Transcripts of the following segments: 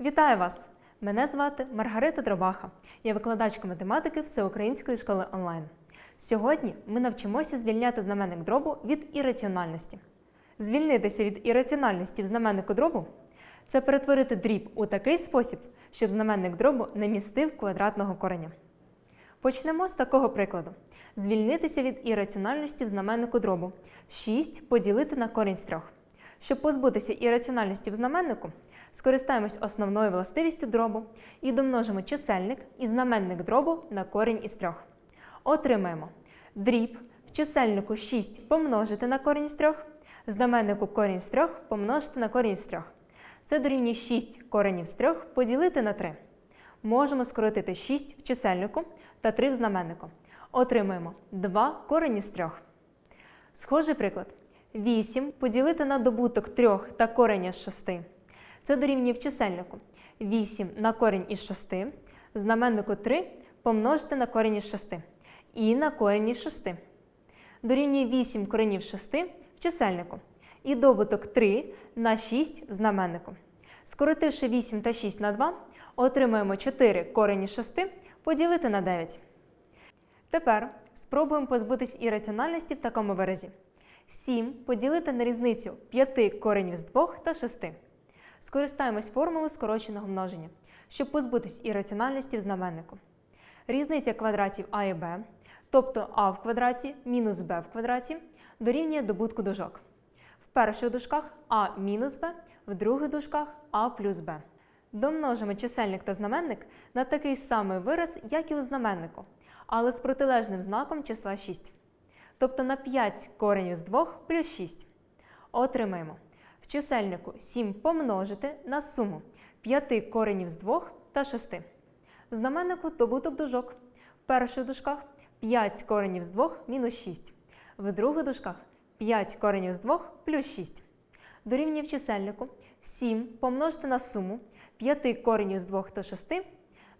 Вітаю вас! Мене звати Маргарита Дробаха. Я викладачка математики Всеукраїнської школи онлайн. Сьогодні ми навчимося звільняти знаменник дробу від ірраціональності. Звільнитися від ірраціональності в знаменнику дробу це перетворити дріб у такий спосіб, щоб знаменник дробу не містив квадратного кореня. Почнемо з такого прикладу: звільнитися від ірраціональності в знаменнику дробу 6 поділити на корінь з 3. Щоб позбутися ірраціональності в знаменнику, скористаємось основною властивістю дробу і домножимо чисельник і знаменник дробу на корінь із 3. Отримаємо дріб в чисельнику 6 помножити на корінь з 3, знаменнику корінь з 3 помножити на корінь з 3. Це дорівнює 6 коренів з 3 поділити на 3. Можемо скоротити 6 в чисельнику та 3 в знаменнику. Отримуємо 2 корені з 3. Схожий приклад. 8 поділити на добуток 3 та кореня з 6. Це дорівнює в чисельнику. 8 на корінь із 6, знаменнику 3 помножити на корінь із 6 і на корінь із 6. Дорівнює 8 коренів 6 в чисельнику. І добуток 3 на 6 в знаменнику. Скоротивши 8 та 6 на 2, отримаємо 4 корені з 6 поділити на 9. Тепер спробуємо позбутись ірраціональності в такому виразі. 7 поділити на різницю 5 коренів з 2 та 6. Скористаємось формулою скороченого множення, щоб позбутись ірраціональності в знаменнику. Різниця квадратів а і b, тобто а в квадраті мінус b в квадраті, дорівнює добутку дужок. В перших дужках а мінус b, в других дужках а плюс b. Домножимо чисельник та знаменник на такий самий вираз, як і у знаменнику, але з протилежним знаком числа 6. Тобто на 5 коренів з 2 плюс 6. Отримаємо в чисельнику 7 помножити на суму 5 коренів з 2 та 6. В знаменнику добуток дужок. В перших дужках 5 коренів з 2 мінус 6. В других дужках 5 коренів з 2 плюс 6. Дорівнює в чисельнику 7 помножити на суму 5 коренів з 2 та 6.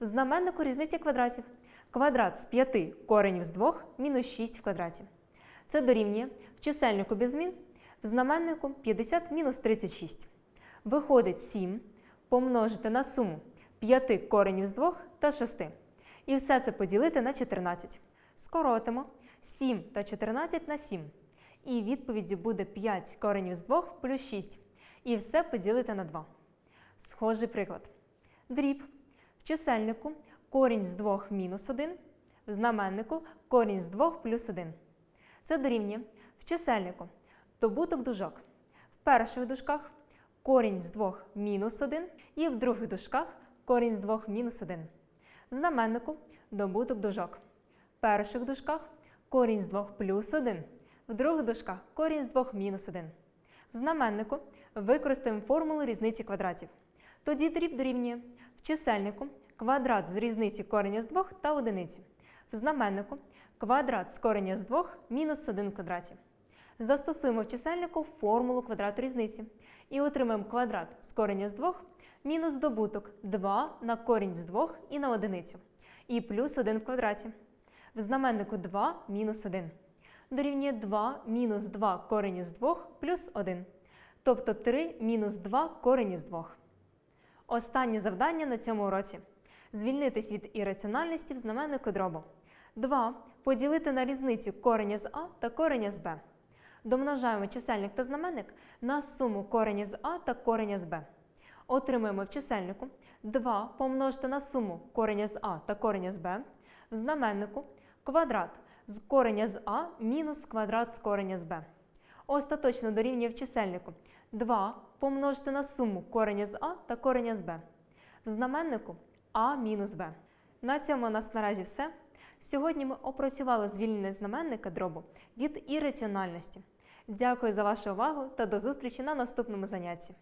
В знаменнику різниця квадратів. Квадрат з 5 коренів з 2 мінус 6 в квадраті. Це дорівнює в чисельнику без змін, в знаменнику 50 мінус 36. Виходить 7 помножити на суму 5 коренів з 2 та 6. І все це поділити на 14. Скоротимо 7 та 14 на 7. І відповіддю буде 5 коренів з 2 плюс 6. І все поділити на 2. Схожий приклад. Дріб. В чисельнику корінь з 2 мінус 1, в знаменнику корінь з 2 плюс 1. Це дорівнює в чисельнику добуток дужок. В перших дужках корінь з 2 мінус 1 і в других дужках корінь з 2 мінус 1. В знаменнику добуток дужок. В перших дужках корінь з 2 плюс 1, в других дужках корінь з 2 мінус 1. В знаменнику використаємо формулу різниці квадратів. Тоді дріб дорівнює в чисельнику квадрат з різниці кореня з 2 та одиниці. В знаменнику квадрат з кореня з 2 мінус 1 в квадраті. Застосуємо в чисельнику формулу квадрату різниці і отримаємо квадрат з кореня з 2 мінус добуток 2 на корінь з 2 і на одиницю. І плюс 1 в квадраті. В знаменнику 2 мінус 1. Дорівнює 2 мінус 2 корені з 2 плюс 1. Тобто 3 мінус 2 корені з 2. Останнє завдання на цьому уроці. Звільнитись від ірраціональності в знаменнику дробу. 2 поділити на різницю кореня з А та кореня з Б. Домножаємо чисельник та знаменник на суму кореня з А та кореня з Б. Отримуємо в чисельнику 2 помножити на суму кореня з А та кореня з Б. В знаменнику квадрат з кореня з А мінус квадрат з кореня з Б. Остаточно дорівнює в чисельнику 2 помножити на суму кореня з А та кореня з Б. В знаменнику А мінус Б. На цьому у нас наразі все. Сьогодні ми опрацювали звільнення знаменника дробу від ірраціональності. Дякую за вашу увагу та до зустрічі на наступному занятті.